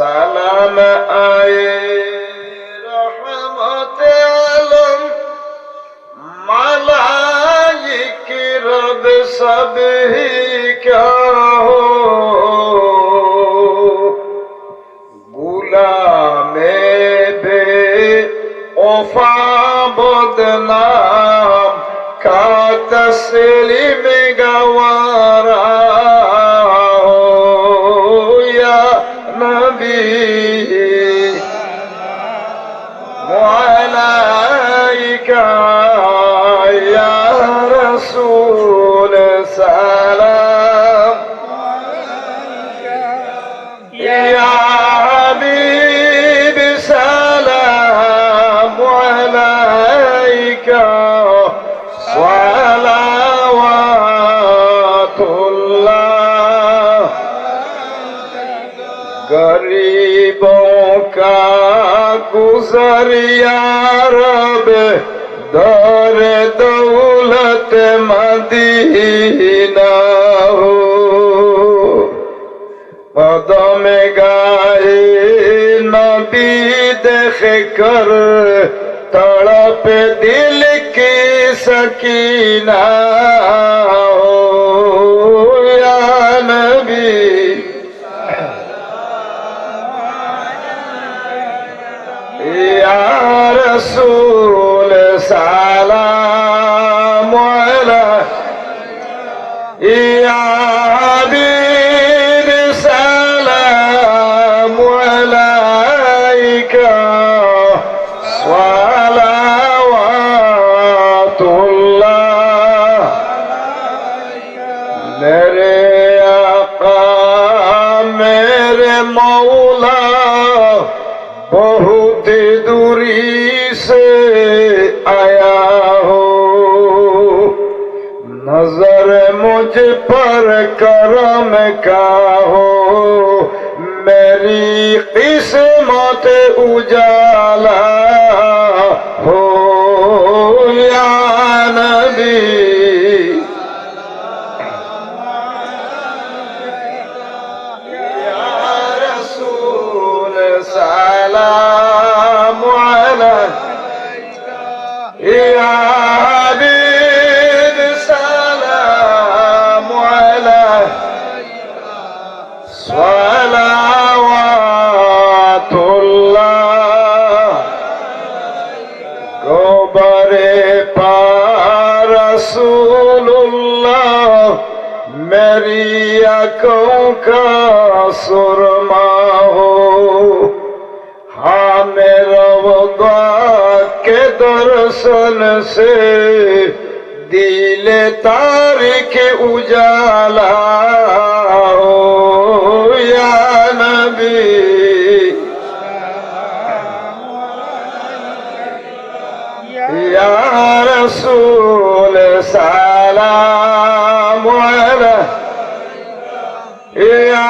সালাম আয়ে রহমতে আলম মালাইক রব সবহি কা গুলামে বে ওফা বদনাম কা গাওয়ারা। والسلام يا حبيبي سلام عليك صلوات الله. قريبك كزر يا ربي দরে দৌলত মদিনা হো কদমে গায়ে নবী দেখে কর তড়প দিল কি সকিনা। Ya Rasul সালাম ইয়া হাবিব সালাম আলাইকা সালাওয়াতুল্লাহ। মেরে আকা মেরে মৌলা বহু नज़र मुझ पर करम का हो। मेरी किस्मत उजाला हो। या नबी। मेरी अखों का सुरमा हो हाँ मेरा वगा के दर्शन से दिल तारिक उजाला हो या नबी या रसूल सलाम عليك يا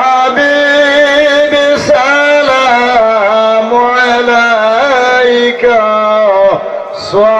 حبيب سلام عليك صلوات